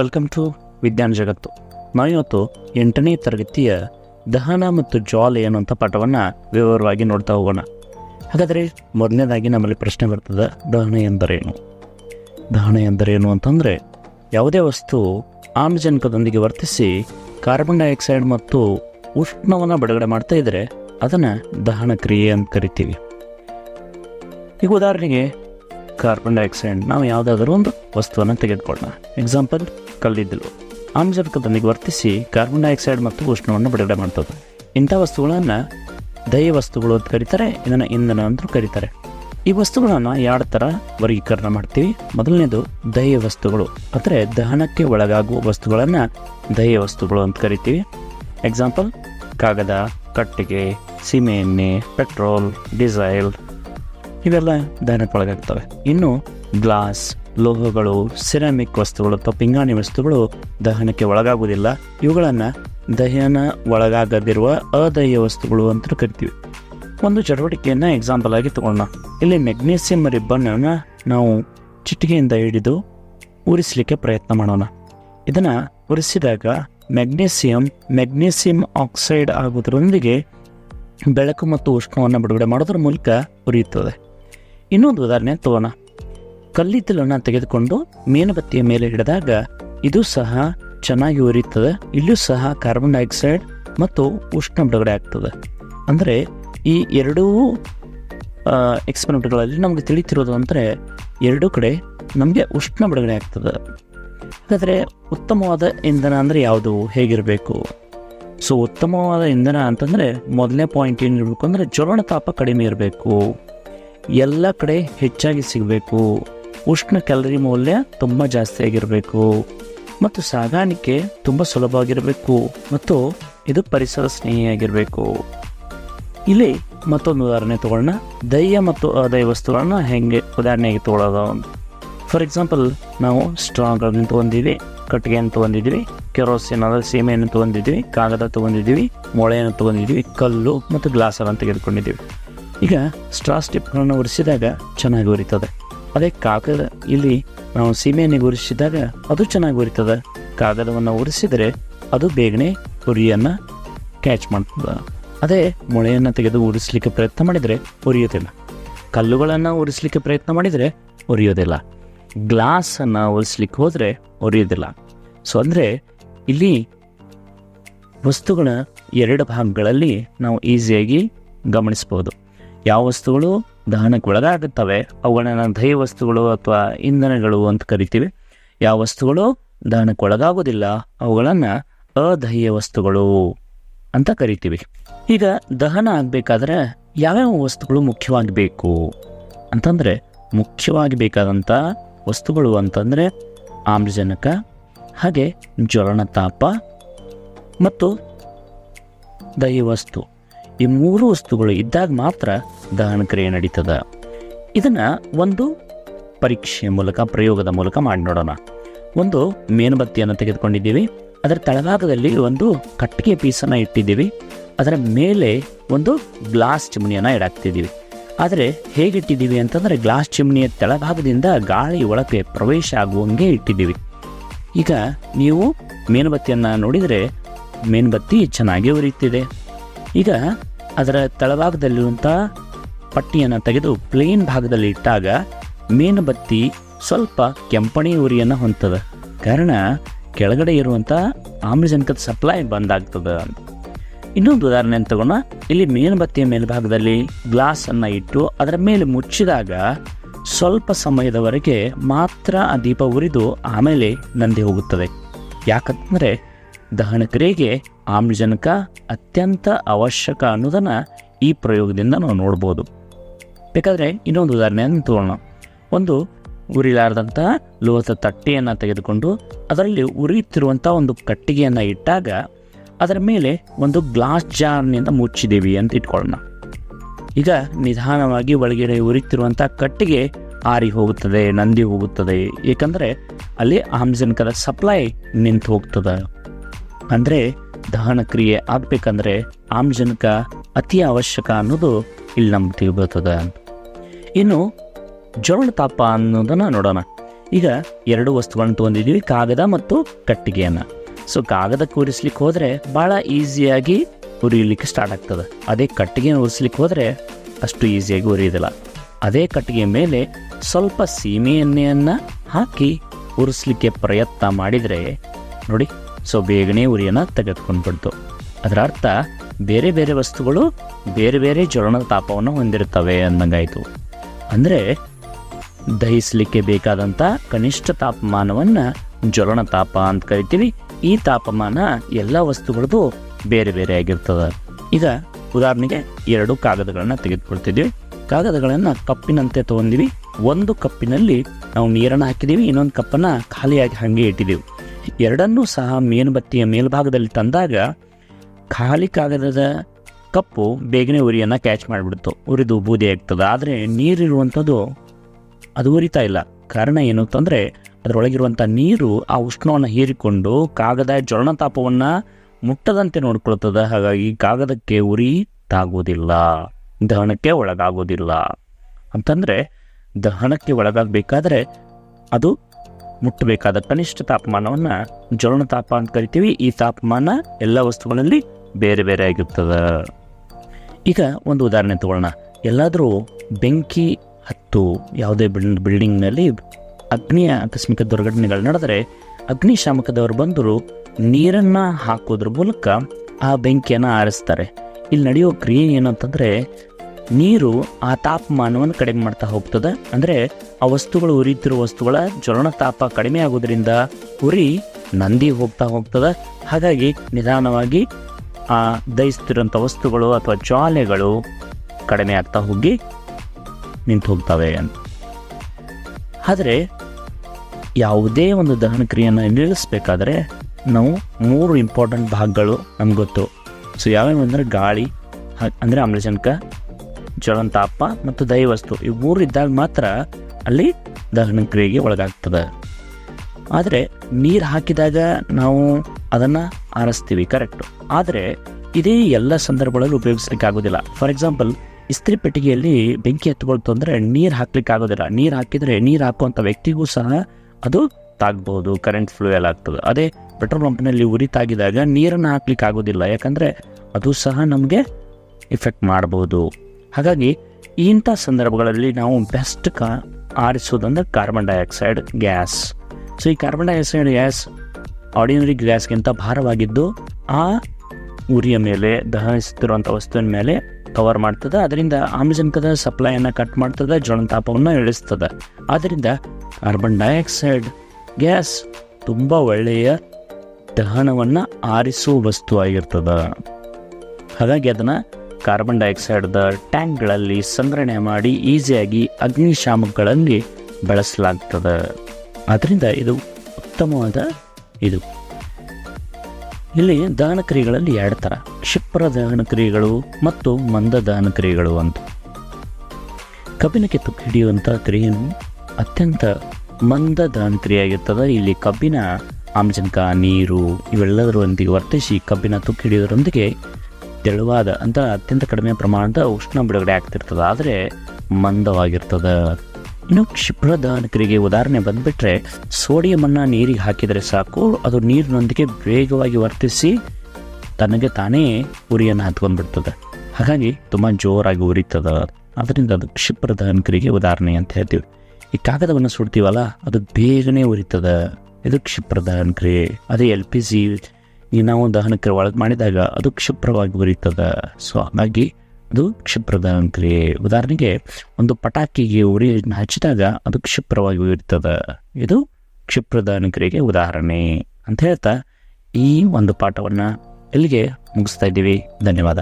Welcome to ವಿಜ್ಞಾನ ಜಗತ್ತು ನಾವಿವತ್ತು ಎಂಟನೇ ತರಗತಿಯ ದಹನ ಮತ್ತು ಜ್ವಾಲ ಏನು ಅಂತ ಪಾಠವನ್ನು ವಿವರವಾಗಿ ನೋಡ್ತಾ ಹೋಗೋಣ. ಹಾಗಾದರೆ ಮೊದಲನೇದಾಗಿ ನಮ್ಮಲ್ಲಿ ಪ್ರಶ್ನೆ ಬರ್ತದೆ, ದಹನ ಎಂದರೇನು? ದಹನ ಎಂದರೇನು ಅಂತಂದರೆ ಯಾವುದೇ ವಸ್ತು ಆಮ್ಲಜನಕದೊಂದಿಗೆ ವರ್ತಿಸಿ ಕಾರ್ಬನ್ ಡೈಆಕ್ಸೈಡ್ ಮತ್ತು ಉಷ್ಣವನ್ನು ಬಿಡುಗಡೆ ಮಾಡ್ತಾ ಇದ್ದರೆ ಅದನ್ನು ದಹನ ಕ್ರಿಯೆ ಅಂತ ಕರಿತೀವಿ. ಈಗ ಉದಾಹರಣೆಗೆ ಕಾರ್ಬನ್ ಡೈಆಕ್ಸೈಡ್, ನಾವು ಯಾವುದಾದ್ರೂ ಒಂದು ವಸ್ತುವನ್ನು ತೆಗೆದುಕೊಳ್ಳೋಣ. ಎಕ್ಸಾಂಪಲ್ ಕಲ್ಲಿದ್ದಲು. ಆಮ್ಲಜನಕದೊಂದಿಗೆ ವರ್ತಿಸಿ ಕಾರ್ಬನ್ ಡೈಆಕ್ಸೈಡ್ ಮತ್ತು ಉಷ್ಣವನ್ನು ಬಿಡುಗಡೆ ಮಾಡ್ತದೆ ಇಂಥ ವಸ್ತುಗಳನ್ನು ದಯ ವಸ್ತುಗಳು ಅಂತ ಕರೀತಾರೆ, ಇದನ್ನು ಇಂಧನ ಅಂತ ಕರೀತಾರೆ. ಈ ವಸ್ತುಗಳನ್ನು ಎರಡು ಥರ ವರ್ಗೀಕರಣ ಮಾಡ್ತೀವಿ? ಮೊದಲನೇದು ದಹ್ಯ ವಸ್ತುಗಳು. ಅಂದರೆ ದಹನಕ್ಕೆ ಒಳಗಾಗುವ ವಸ್ತುಗಳನ್ನು ದಹ್ಯ ವಸ್ತುಗಳು ಅಂತ ಕರಿತೀವಿ. ಎಕ್ಸಾಂಪಲ್ ಕಾಗದ, ಕಟ್ಟಿಗೆ ಸೀಮೆ ಎಣ್ಣೆ ಪೆಟ್ರೋಲ್ ಡೀಸೆಲ್ ಇವೆಲ್ಲ ದಹನಕ್ಕೆ ಒಳಗಾಗ್ತವೆ ಇನ್ನು ಗ್ಲಾಸ್, ಲೋಹಗಳು, ಸಿರಾಮಿಕ್ ವಸ್ತುಗಳು ಅಥವಾ ಪಿಂಗಾಣಿ ವಸ್ತುಗಳು ದಹನಕ್ಕೆ ಒಳಗಾಗುವುದಿಲ್ಲ. ಇವುಗಳನ್ನು ದಹನ ಒಳಗಾಗದಿರುವ ಅದಹ್ಯ ವಸ್ತುಗಳು ಅಂತ ಕರಿತೀವಿ. ಒಂದು ಚಟುವಟಿಕೆಯನ್ನು ಎಕ್ಸಾಂಪಲ್ ಆಗಿ ತಗೊಳ್ಳೋಣ ಇಲ್ಲಿ ಮೆಗ್ನೀಸಿಯಂ ರಿಬ್ಬನ್ನ ನಾವು ಚಿಟಿಕೆಯಿಂದ ಹಿಡಿದು ಉರಿಸಲಿಕ್ಕೆ ಪ್ರಯತ್ನ ಮಾಡೋಣ. ಇದನ್ನು ಉರಿಸಿದಾಗ ಮೆಗ್ನೀಸಿಯಂ ಮೆಗ್ನೀಸಿಯಂ ಆಕ್ಸೈಡ್ ಆಗುವುದರೊಂದಿಗೆ ಬೆಳಕು ಮತ್ತು ಉಷ್ಣವನ್ನು ಬಿಡುಗಡೆ ಮಾಡೋದ್ರ ಮೂಲಕ ಉರಿಯುತ್ತದೆ. ಇನ್ನೊಂದು ಉದಾಹರಣೆ ತಗೋಣ. ಕಲ್ಲಿದ್ದಲನ್ನು ತೆಗೆದುಕೊಂಡು ಮೇಣಬತ್ತಿಯ ಮೇಲೆ ಹಿಡಿದಾಗ ಇದು ಸಹ ಚೆನ್ನಾಗಿ ಉರಿಯುತ್ತದೆ. ಇಲ್ಲೂ ಸಹ ಕಾರ್ಬನ್ ಡೈಆಕ್ಸೈಡ್ ಮತ್ತು ಉಷ್ಣ ಬಿಡುಗಡೆ ಆಗ್ತದೆ. ಅಂದರೆ ಈ ಎರಡೂ ಎಕ್ಸ್ಪೆರಿಮೆಂಟ್ಗಳಲ್ಲಿ ನಮಗೆ ತಿಳಿತಿರೋದು ಅಂದರೆ ಎರಡೂ ಕಡೆ ನಮಗೆ ಉಷ್ಣ ಬಿಡುಗಡೆ ಆಗ್ತದೆ. ಹಾಗಾದರೆ ಉತ್ತಮವಾದ ಇಂಧನ ಅಂದರೆ ಯಾವುದು? ಹೇಗಿರಬೇಕು? ಸೊ ಉತ್ತಮವಾದ ಇಂಧನ ಅಂತಂದರೆ ಮೊದಲನೇ ಪಾಯಿಂಟ್ ಏನಿರಬೇಕು ಅಂದರೆ ಜ್ವಲನ ತಾಪ ಕಡಿಮೆ ಇರಬೇಕು. ಎಲ್ಲ ಕಡೆ ಹೆಚ್ಚಾಗಿ ಸಿಗಬೇಕು. ಉಷ್ಣ ಕ್ಯಾಲರಿ ಮೌಲ್ಯ ತುಂಬ ಜಾಸ್ತಿ ಆಗಿರಬೇಕು. ಮತ್ತು ಸಾಗಾಣಿಕೆ ತುಂಬ ಸುಲಭವಾಗಿರಬೇಕು. ಮತ್ತು ಇದು ಪರಿಸರ ಸ್ನೇಹಿಯಾಗಿರಬೇಕು ಇಲ್ಲಿ ಮತ್ತೊಂದು ಉದಾಹರಣೆ ತಗೊಳ್ಳೋಣ. ದಯ್ಯ ಮತ್ತು ಅದೈ ವಸ್ತುಗಳನ್ನು ಹೆಂಗೆ ಉದಾಹರಣೆಗೆ ತಗೊಳ್ಳೋದು? ಫಾರ್ ಎಕ್ಸಾಂಪಲ್ ನಾವು ಸ್ಟ್ರಾಗಳನ್ನು ತೊಗೊಂಡಿದ್ವಿ, ಕಟ್ಟಿಗೆಯನ್ನು ತೊಗೊಂಡಿದ್ವಿ ಕೆರೋಸಿನ್ ಅಂದರೆ ಸೀಮೆಯನ್ನು ತೊಗೊಂಡಿದ್ವಿ, ಕಾಗದ ತೊಗೊಂಡಿದ್ವಿ, ಮೊಳೆಯನ್ನು ತೊಗೊಂಡಿದ್ವಿ, ಕಲ್ಲು ಮತ್ತು ಗ್ಲಾಸನ್ನು ತೆಗೆದುಕೊಂಡಿದ್ದೀವಿ ಈಗ ಸ್ಟ್ರಾ ಸ್ಟಿಪ್ಗಳನ್ನು ಒರೆಸಿದಾಗ ಚೆನ್ನಾಗಿ ಉರಿತದೆ. ಅದೇ ಕಾಗದ ಇಲ್ಲಿ ನಾವು ಸೀಮೆಯನ್ನು ಉರಿಸಿದಾಗ ಅದು ಚೆನ್ನಾಗಿ ಉರಿತದೆ. ಕಾಗದವನ್ನು ಉರಿಸಿದರೆ ಅದು ಬೇಗನೆ ಉರಿಯನ್ನು ಕ್ಯಾಚ್ ಮಾಡ್ತದೆ. ಅದೇ ಮೊಳೆಯನ್ನು ತೆಗೆದು ಉರಿಸಲಿಕ್ಕೆ ಪ್ರಯತ್ನ ಮಾಡಿದರೆ ಉರಿಯೋದಿಲ್ಲ ಕಲ್ಲುಗಳನ್ನು ಉರಿಸಲಿಕ್ಕೆ ಪ್ರಯತ್ನ ಮಾಡಿದರೆ ಉರಿಯೋದಿಲ್ಲ ಗ್ಲಾಸನ್ನು ಉರಿಸ್ಲಿಕ್ಕೆ ಹೋದರೆ ಉರಿಯೋದಿಲ್ಲ ಸೊ ಅಂದರೆ ಇಲ್ಲಿ ವಸ್ತುಗಳ ಎರಡು ಭಾಗಗಳಲ್ಲಿ ನಾವು ಈಸಿಯಾಗಿ ಗಮನಿಸ್ಬೋದು. ಯಾವ ವಸ್ತುಗಳು ದಹನಕ್ಕೆ ಒಳಗಾಗುತ್ತವೆ ಅವುಗಳನ್ನು ದಹಿ ವಸ್ತುಗಳು ಅಥವಾ ಇಂಧನಗಳು ಅಂತ ಕರಿತೀವಿ. ಯಾವ ವಸ್ತುಗಳು ದಹನಕ್ಕೆ ಒಳಗಾಗೋದಿಲ್ಲ ಅವುಗಳನ್ನು ಅದಹ್ಯ ವಸ್ತುಗಳು ಅಂತ ಕರಿತೀವಿ. ಈಗ ದಹನ ಆಗಬೇಕಾದ್ರೆ ಯಾವ್ಯಾವ ವಸ್ತುಗಳು ಮುಖ್ಯವಾಗಿ ಬೇಕು ಅಂತಂದರೆ ಮುಖ್ಯವಾಗಿ ಬೇಕಾದಂಥ ವಸ್ತುಗಳು ಅಂತಂದರೆ ಆಮ್ಲಜನಕ, ಹಾಗೆ ಜ್ವಲನ ತಾಪ ಮತ್ತು ದಹಿ ವಸ್ತು ಈ ಮೂರು ವಸ್ತುಗಳು ಇದ್ದಾಗ ಮಾತ್ರ ದಹನ ಕ್ರಿಯೆ ನಡೀತದ. ಇದನ್ನು ಒಂದು ಪರೀಕ್ಷೆ ಮೂಲಕ, ಪ್ರಯೋಗದ ಮೂಲಕ ಮಾಡಿ ನೋಡೋಣ. ಒಂದು ಮೇಣಬತ್ತಿಯನ್ನು ತೆಗೆದುಕೊಂಡಿದ್ದೀವಿ. ಅದರ ತಳಭಾಗದಲ್ಲಿ ಒಂದು ಕಟ್ಟಿಗೆ ಪೀಸನ್ನು ಇಟ್ಟಿದ್ದೀವಿ. ಅದರ ಮೇಲೆ ಒಂದು ಗ್ಲಾಸ್ ಚಿಮಣಿಯನ್ನು ಇಡಾಕ್ತಿದ್ದೀವಿ ಆದರೆ ಹೇಗಿಟ್ಟಿದ್ದೀವಿ ಅಂತಂದರೆ, ಗ್ಲಾಸ್ ಚಿಮಣಿಯ ತಳಭಾಗದಿಂದ ಗಾಳಿ ಒಳಗೆ ಪ್ರವೇಶ ಆಗುವಂಗೆ ಇಟ್ಟಿದ್ದೀವಿ. ಈಗ ನೀವು ಮೇಣಬತ್ತಿಯನ್ನು ನೋಡಿದರೆ ಮೇಣಬತ್ತಿ ಚೆನ್ನಾಗಿ ಉರಿಯುತ್ತಿದೆ ಈಗ ಅದರ ತಳಭಾಗದಲ್ಲಿರುವಂಥ ಪಟ್ಟಿಯನ್ನು ತೆಗೆದು ಪ್ಲೇನ್ ಭಾಗದಲ್ಲಿ ಇಟ್ಟಾಗ ಮೇಣಬತ್ತಿ ಸ್ವಲ್ಪ ಕೆಂಪಣಿ ಉರಿಯನ್ನು ಹೊಂದ್ತದೆ. ಕಾರಣ ಕೆಳಗಡೆ ಇರುವಂಥ ಆಮ್ಲಜನಕದ ಸಪ್ಲೈ ಬಂದಾಗ್ತದೆ ಇನ್ನೊಂದು ಉದಾಹರಣೆ ಅಂತ ತಗೋಣ. ಇಲ್ಲಿ ಮೇಣಬತ್ತಿಯ ಮೇಲ್ಭಾಗದಲ್ಲಿ ಗ್ಲಾಸನ್ನು ಇಟ್ಟು ಅದರ ಮೇಲೆ ಮುಚ್ಚಿದಾಗ ಸ್ವಲ್ಪ ಸಮಯದವರೆಗೆ ಮಾತ್ರ ಆ ದೀಪ ಉರಿದು ಆಮೇಲೆ ನಂದಿ ಹೋಗುತ್ತದೆ. ಯಾಕಂದರೆ ದಹನ ಕ್ರಿಯೆಗೆ ಆಮ್ಲಜನಕ ಅತ್ಯಂತ ಅವಶ್ಯಕ ಅನ್ನೋದನ್ನು ಈ ಪ್ರಯೋಗದಿಂದ ನಾವು ನೋಡ್ಬೋದು. ಬೇಕಾದರೆ ಇನ್ನೊಂದು ಉದಾಹರಣೆಯನ್ನು ತಗೊಳ್ಳೋಣ ಒಂದು ಉರಿಲಾರದಂತಹ ಲೋಹದ ತಟ್ಟೆಯನ್ನು ತೆಗೆದುಕೊಂಡು ಅದರಲ್ಲಿ ಉರಿಯುತ್ತಿರುವಂಥ ಒಂದು ಕಟ್ಟಿಗೆಯನ್ನು ಇಟ್ಟಾಗ ಅದರ ಮೇಲೆ ಒಂದು ಗ್ಲಾಸ್ ಜಾರ್ನಿಂದ ಮುಚ್ಚಿದ್ದೀವಿ ಅಂತ ಇಟ್ಕೊಳ್ಳೋಣ. ಈಗ ನಿಧಾನವಾಗಿ ಒಳಗಡೆ ಉರಿತಿರುವಂಥ ಕಟ್ಟಿಗೆ ಆರಿ ಹೋಗುತ್ತದೆ, ನಂದಿ ಹೋಗುತ್ತದೆ. ಏಕೆಂದರೆ ಅಲ್ಲಿ ಆಮ್ಲಜನಕದ ಸಪ್ಲೈ ನಿಂತು ಹೋಗ್ತದೆ. ಅಂದರೆ ದಹನ ಕ್ರಿಯೆ ಆಗಬೇಕಂದ್ರೆ ಆಮ್ಲಜನಕ ಅತಿ ಅವಶ್ಯಕ ಅನ್ನೋದು ಇಲ್ಲಿ ನಮ್ಗೆ ತಿಳಿಬರ್ತದೆ. ಇನ್ನು ಜ್ವರಣ ತಾಪ ಅನ್ನೋದನ್ನು ನೋಡೋಣ. ಈಗ ಎರಡು ವಸ್ತುಗಳನ್ನು ತೊಗೊಂಡಿದ್ದೀವಿ, ಕಾಗದ ಮತ್ತು ಕಟ್ಟಿಗೆಯನ್ನು. ಸೊ ಕಾಗದ ಕೂರಿಸ್ಲಿಕ್ಕೆ ಹೋದರೆ ಭಾಳ ಈಸಿಯಾಗಿ ಉರಿಯಲಿಕ್ಕೆ ಸ್ಟಾರ್ಟ್ ಆಗ್ತದೆ. ಅದೇ ಕಟ್ಟಿಗೆ ಉರಿಸ್ಲಿಕ್ಕೆ ಹೋದರೆ ಅಷ್ಟು ಈಸಿಯಾಗಿ ಉರಿಯೋದಿಲ್ಲ. ಅದೇ ಕಟ್ಟಿಗೆ ಮೇಲೆ ಸ್ವಲ್ಪ ಸೀಮೆ ಎಣ್ಣೆಯನ್ನು ಹಾಕಿ ಉರಿಸ್ಲಿಕ್ಕೆ ಪ್ರಯತ್ನ ಮಾಡಿದರೆ, ನೋಡಿ ಸೊ ಬೇಗನೆ ಉರಿಯನ್ನು ತೆಗೆದುಕೊಂಡು ಬಿಡ್ತು ಅದರ ಅರ್ಥ ಬೇರೆ ಬೇರೆ ವಸ್ತುಗಳು ಬೇರೆ ಬೇರೆ ಜ್ವರಣದ ತಾಪವನ್ನು ಹೊಂದಿರುತ್ತವೆ ಅನ್ನಂಗಾಯಿತು ಅಂದರೆ ದಹಿಸಲಿಕ್ಕೆ ಬೇಕಾದಂಥ ಕನಿಷ್ಠ ತಾಪಮಾನವನ್ನು ಜ್ವಲನ ತಾಪ ಅಂತ ಕರಿತೀವಿ. ಈ ತಾಪಮಾನ ಎಲ್ಲ ವಸ್ತುಗಳದ್ದು ಬೇರೆ ಬೇರೆ ಆಗಿರ್ತದೆ. ಈಗ ಉದಾಹರಣೆಗೆ ಎರಡು ಕಾಗದಗಳನ್ನು ತೆಗೆದುಕೊಳ್ತಿದ್ವಿ. ಕಾಗದಗಳನ್ನು ಕಪ್ಪಿನಂತೆ ತೊಗೊಂಡಿವಿ. ಒಂದು ಕಪ್ಪಿನಲ್ಲಿ ನಾವು ನೀರನ್ನು ಹಾಕಿದ್ದೀವಿ ಇನ್ನೊಂದು ಕಪ್ಪನ್ನು ಖಾಲಿಯಾಗಿ ಹಾಗೆ ಇಟ್ಟಿದ್ದೀವಿ ಎರಡನ್ನೂ ಸಹ ಮೇಣಬತ್ತಿಯ ಮೇಲ್ಭಾಗದಲ್ಲಿ ತಂದಾಗ ಖಾಲಿ ಕಾಗದದ ಕಪ್ಪು ಬೇಗನೆ ಉರಿಯನ್ನು ಕ್ಯಾಚ್ ಮಾಡಿಬಿಡ್ತು. ಉರಿದು ಬೂದಿ ಆಗ್ತದೆ. ಆದರೆ ನೀರಿರುವಂಥದ್ದು ಅದು ಉರಿತಾ ಇಲ್ಲ. ಕಾರಣ ಏನು ಅಂತಂದರೆ ಅದರೊಳಗಿರುವಂಥ ನೀರು ಆ ಉಷ್ಣವನ್ನು ಹೀರಿಕೊಂಡು ಕಾಗದ ಜ್ವಲನ ತಾಪವನ್ನು ಮುಟ್ಟದಂತೆ ನೋಡ್ಕೊಳ್ತದೆ. ಹಾಗಾಗಿ ಕಾಗದಕ್ಕೆ ಉರಿ ತಾಗುವುದಿಲ್ಲ. ದಹನಕ್ಕೆ ಒಳಗಾಗೋದಿಲ್ಲ ಅಂತಂದರೆ ದಹನಕ್ಕೆ ಒಳಗಾಗಬೇಕಾದ್ರೆ ಅದು ಮುಟ್ಟಬೇಕಾದ ಕನಿಷ್ಠ ತಾಪಮಾನವನ್ನು ಜ್ವಲನ ತಾಪ ಅಂತ ಕರಿತೀವಿ. ಈ ತಾಪಮಾನ ಎಲ್ಲ ವಸ್ತುಗಳಲ್ಲಿ ಬೇರೆ ಬೇರೆ ಆಗಿರ್ತದೆ. ಈಗ ಒಂದು ಉದಾಹರಣೆ ತಗೊಳ್ಳೋಣ. ಎಲ್ಲಾದರೂ ಬೆಂಕಿ, ಹತ್ತು ಯಾವುದೇ ಬಿಲ್ ಬಿಲ್ಡಿಂಗ್ನಲ್ಲಿ ಅಗ್ನಿಯ ಆಕಸ್ಮಿಕ ದುರ್ಘಟನೆಗಳು ನಡೆದರೆ ಅಗ್ನಿಶಾಮಕದವರು ಬಂದರೂ ನೀರನ್ನು ಹಾಕೋದ್ರ ಮೂಲಕ ಆ ಬೆಂಕಿಯನ್ನು ಆರಿಸ್ತಾರೆ. ಇಲ್ಲಿ ನಡೆಯೋ ಕ್ರಿಯೆ ಏನಂತಂದರೆ ನೀರು ಆ ತಾಪಮಾನವನ್ನು ಕಡಿಮೆ ಮಾಡ್ತಾ ಹೋಗ್ತದೆ. ಅಂದರೆ ಆ ವಸ್ತುಗಳು ಉರಿತಿರುವ ವಸ್ತುಗಳ ಜ್ವಲನ ತಾಪ ಕಡಿಮೆ ಆಗೋದ್ರಿಂದ ಉರಿ ನಂದಿ ಹೋಗ್ತಾ ಹೋಗ್ತದೆ. ಹಾಗಾಗಿ ನಿಧಾನವಾಗಿ ಆ ದಹಿಸ್ತಿರೋಂಥ ವಸ್ತುಗಳು ಅಥವಾ ಜ್ವಾಲೆಗಳು ಕಡಿಮೆ ಆಗ್ತಾ ಹೋಗಿ ನಿಂತು ಹೋಗ್ತವೆ ಅಂತ. ಆದರೆ ಯಾವುದೇ ಒಂದು ದಹನ ಕ್ರಿಯೆಯನ್ನು ನಿಲ್ಲಿಸಬೇಕಾದ್ರೆ ನಾವು ಮೂರು ಇಂಪಾರ್ಟೆಂಟ್ ಭಾಗಗಳು ನಮ್ಗೆ ಗೊತ್ತು. ಸೊ ಯಾವ್ಯಾವ ಅಂದರೆ ಗಾಳಿ ಅಂದರೆ ಆಮ್ಲಜನಕ ಜ್ವಲನ ತಾಪ ಮತ್ತು ದೈವಸ್ತು ಈ ಮೂರು ಇದ್ದಾಗ ಮಾತ್ರ ಅಲ್ಲಿ ದಹನ ಕ್ರಿಯೆಗೆ ಒಳಗಾಗ್ತದೆ. ಆದರೆ ನೀರು ಹಾಕಿದಾಗ ನಾವು ಅದನ್ನು ಆರಿಸ್ತೀವಿ, ಕರೆಕ್ಟು. ಆದರೆ ಇದೇ ಎಲ್ಲ ಸಂದರ್ಭಗಳಲ್ಲಿ ಉಪಯೋಗಿಸ್ಲಿಕ್ಕೆ ಆಗೋದಿಲ್ಲ. ಫಾರ್ ಎಕ್ಸಾಂಪಲ್, ಇಸ್ತ್ರಿ ಪೆಟ್ಟಿಗೆಯಲ್ಲಿ ಬೆಂಕಿ ಎತ್ಕೊಳ್ತು ಅಂದರೆ ನೀರು ಹಾಕ್ಲಿಕ್ಕೆ ಆಗೋದಿಲ್ಲ. ನೀರು ಹಾಕಿದರೆ ನೀರು ಹಾಕುವಂಥ ವ್ಯಕ್ತಿಗೂ ಸಹ ಅದು ತಾಗ್ಬೋದು ಕರೆಂಟ್ ಫ್ಲೂಯಲ್ ಎಲ್ಲ ಆಗ್ತದೆ. ಅದೇ ಪೆಟ್ರೋಲ್ ಪಂಪ್ನಲ್ಲಿ ಉರಿ ತಾಗಿದಾಗ ನೀರನ್ನು ಹಾಕ್ಲಿಕ್ಕೆ ಆಗೋದಿಲ್ಲ. ಯಾಕಂದರೆ ಅದು ಸಹ ನಮಗೆ ಇಫೆಕ್ಟ್ ಮಾಡ್ಬೋದು ಹಾಗಾಗಿ ಇಂಥ ಸಂದರ್ಭಗಳಲ್ಲಿ ನಾವು ಬೆಸ್ಟ್ ಕಾ ಆರಿಸೋದಂದ್ರೆ ಕಾರ್ಬನ್ ಡೈಆಕ್ಸೈಡ್ ಗ್ಯಾಸ್. ಸೊ, ಈ ಕಾರ್ಬನ್ ಡೈಆಕ್ಸೈಡ್ ಗ್ಯಾಸ್, ಆರ್ಡಿನರಿ ಗ್ಯಾಸ್ಗಿಂತ ಭಾರವಾಗಿದ್ದು, ಆ ಉರಿಯ ಮೇಲೆ, ದಹಿಸುತ್ತಿರುವಂಥ ವಸ್ತುವಿನ ಮೇಲೆ ಕವರ್ ಮಾಡ್ತದೆ. ಅದರಿಂದ ಆಮ್ಲಜನಕದ ಸಪ್ಲೈಯನ್ನು ಕಟ್ ಮಾಡ್ತದೆ ಜ್ವಲನ ತಾಪವನ್ನು ಇಳಿಸ್ತದೆ. ಆದ್ದರಿಂದ ಕಾರ್ಬನ್ ಡೈಆಕ್ಸೈಡ್ ಗ್ಯಾಸ್ ತುಂಬ ಒಳ್ಳೆಯ ದಹನವನ್ನು ಆರಿಸುವ ವಸ್ತು ಆಗಿರ್ತದೆ. ಹಾಗಾಗಿ ಅದನ್ನು ಕಾರ್ಬನ್ ಡೈಆಕ್ಸೈಡ್ದ ಟ್ಯಾಂಕ್ಗಳಲ್ಲಿ ಸಂಗ್ರಹಣೆ ಮಾಡಿ ಈಸಿಯಾಗಿ ಅಗ್ನಿಶಾಮಕಗಳಲ್ಲಿ ಬಳಸಲಾಗ್ತದೆ. ಆದ್ದರಿಂದ ಇದು ಉತ್ತಮವಾದ ಇದು. ಇಲ್ಲಿ ದಹನ ಕ್ರಿಯೆಗಳಲ್ಲಿ ಎರಡು ಥರ, ಕ್ಷಿಪ್ರ ದಹನ ಕ್ರಿಯೆಗಳು ಮತ್ತು ಮಂದ ದಹನ ಕ್ರಿಯೆಗಳು ಅಂತ ಕಬ್ಬಿನಕ್ಕೆ ತುಕ್ಕು ಹಿಡಿಯುವಂಥ ಕ್ರಿಯೆಯನ್ನು ಅತ್ಯಂತ ಮಂದ ದಹನ ಕ್ರಿಯೆ ಆಗಿರ್ತದೆ ಇಲ್ಲಿ ಕಬ್ಬಿನ ಆಮ್ಲಜನಕ ನೀರು ಇವೆಲ್ಲದರೊಂದಿಗೆ ವರ್ತಿಸಿ ಕಬ್ಬಿನ ತುಕ್ಕು ಹಿಡಿಯೋದ್ರೊಂದಿಗೆ ತೆಳುವಾದ ಅಂತ ಅತ್ಯಂತ ಕಡಿಮೆ ಪ್ರಮಾಣದ ಉಷ್ಣ ಬಿಡುಗಡೆ ಆಗ್ತಿರ್ತದೆ. ಆದರೆ ಮಂದವಾಗಿರ್ತದೆ. ಇನ್ನು ಕ್ಷಿಪ್ರ ದಹನ ಕ್ರಿಯೆಗೆ ಉದಾಹರಣೆ ಬಂದುಬಿಟ್ರೆ ಸೋಡಿಯಮನ್ನು ನೀರಿಗೆ ಹಾಕಿದರೆ ಸಾಕು, ಅದು ನೀರಿನೊಂದಿಗೆ ವೇಗವಾಗಿ ವರ್ತಿಸಿ ತನಗೆ ತಾನೇ ಉರಿಯನ್ನು ಹತ್ಕೊಂಡ್ಬಿಡ್ತದೆ. ಹಾಗಾಗಿ ತುಂಬ ಜೋರಾಗಿ ಉರಿತದ. ಅದರಿಂದ ಅದು ಕ್ಷಿಪ್ರ ದಹನ ಉದಾಹರಣೆ ಅಂತ ಹೇಳ್ತೀವಿ. ಈ ಕಾಗದವನ್ನು ಸುಡ್ತೀವಲ್ಲ, ಅದು ಬೇಗನೆ ಉರಿತದ. ಇದು ಕ್ಷಿಪ್ರ ದಹನ ಕ್ರಿಯೆ ಅದೇ ಎಲ್ ಪಿ ಜಿ ಈ ನಾವು ದಹನ ಕ್ರಿಯೆ ಒಳಗೆ ಮಾಡಿದಾಗ ಅದು ಕ್ಷಿಪ್ರವಾಗಿ ಉರಿತದೆ. ಸೊ ಹಾಗಾಗಿ ಅದು ಕ್ಷಿಪ್ರ ದಹನ ಕ್ರಿಯೆ ಉದಾಹರಣೆಗೆ ಒಂದು ಪಟಾಕಿಗೆ ಉರಿ ಹಚ್ಚಿದಾಗ ಅದು ಕ್ಷಿಪ್ರವಾಗಿ ಉರಿತದೆ. ಇದು ಕ್ಷಿಪ್ರ ದಹನ ಕ್ರಿಯೆಗೆ ಉದಾಹರಣೆ ಅಂತ ಹೇಳ್ತಾ ಈ ಒಂದು ಪಾಠವನ್ನು ಇಲ್ಲಿಗೆ ಮುಗಿಸ್ತಾ ಇದ್ದೀವಿ. ಧನ್ಯವಾದ.